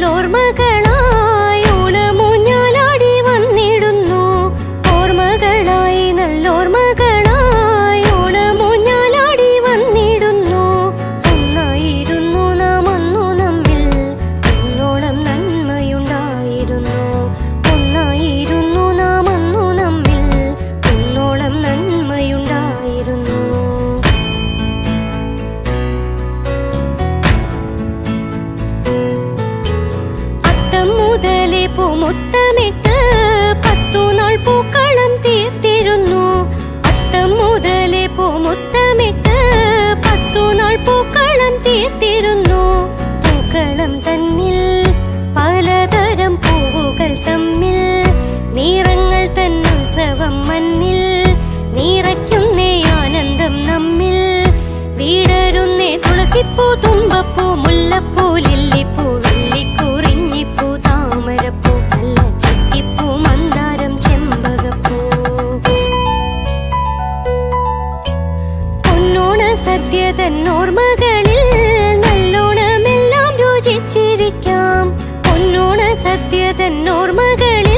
norma പൂമുത്തമിട്ട് പത്തു നാൾ പൂക്കളം തീർത്തിരുന്നു. പത്തം മുതലേ പൂമുത്തമിട്ട് പത്തു നാൾ പൂക്കളം തീർത്തിരുന്നു. പൂക്കളം തന്നിൽ പലതരം പൂവുകൾ തമ്മിൽ നിറങ്ങൾ തന്നുത്സവം മണ്ണിൽ നിറയ്ക്കുന്നേ ആനന്ദം നമ്മിൽ. വീടരുന്നേ തുളസിപ്പൂ തുമ്പപ്പൂ മുല്ലപ്പൂ സത്യതന്നോർമ്മകളിൽ നല്ലോണമെല്ലാം രുചിച്ചിരിക്കാം പൊന്നോണ സത്യതന്നോർമ്മകളിൽ